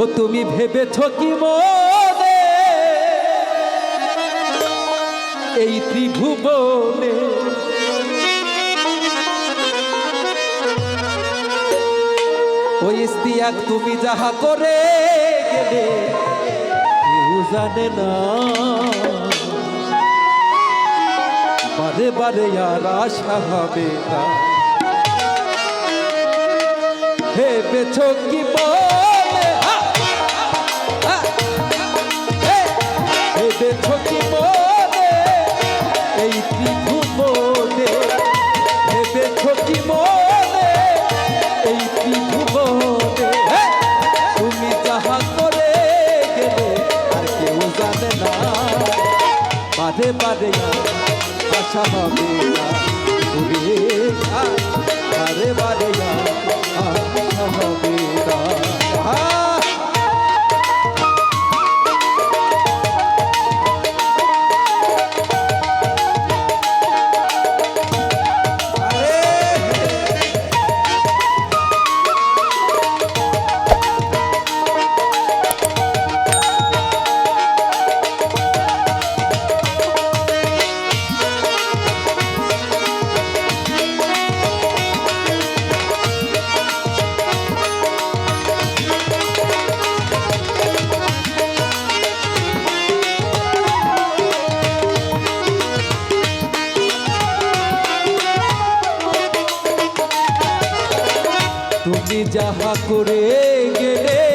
ও তুমি ভেবেছ কি মনে? এই ত্রিভুবনে ওই ইস্তিয়াক তুমি যাহা করে গেলে জানে না। বারে বারে আর আশা হবে না। ভেবেছ কি বলে! ভেবেছ কি বলে? এই ত্রিভুবনে ভেবেছ কি মনে এই ত্রিভুবনে তুমি যাহা করে গেলে আর কেউ জানে না। বারে বারে আশা হবে না ওরে যাহা করে গেলে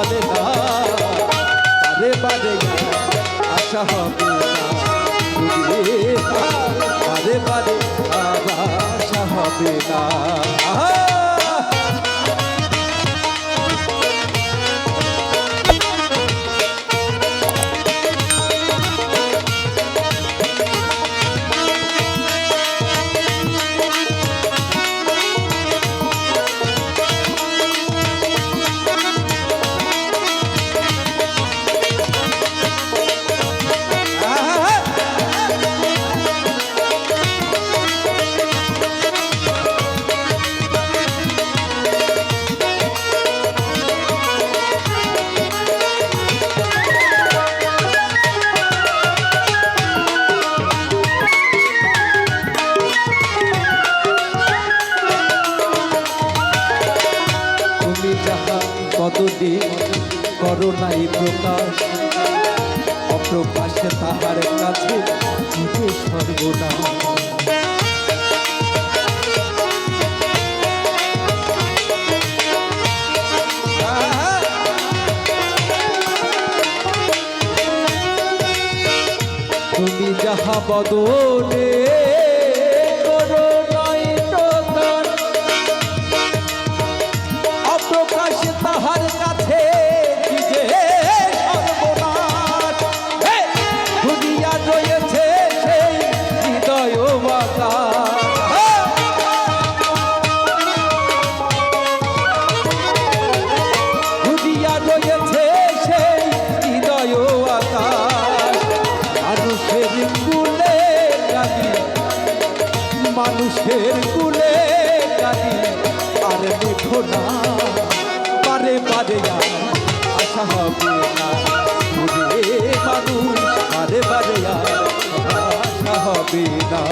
চলে না বারে বারে আশা হবে না। বারে বারে আশা হবে না। কতদিন করো নাই প্রকাশ। অপ্রকাশে তাহার কাছে জীবে তুমি যাহা বদলে মানুষের কুলে কাঁদি আর দেখো না, পারে পারে আশা হবে না। মানুষ, পারে পারে আশা হবে না।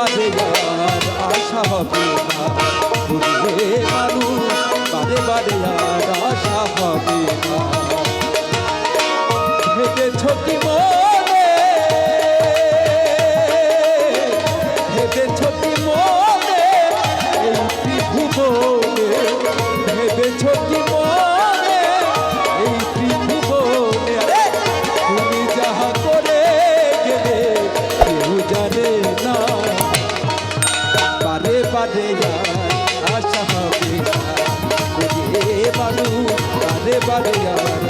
বাদে আর আশা হবে না বুঝবে মানুষ, বাদে বাদে আর আশা হবে না হেঁটে ছোটি ভেবে ছোটি মনে? Le Baleia.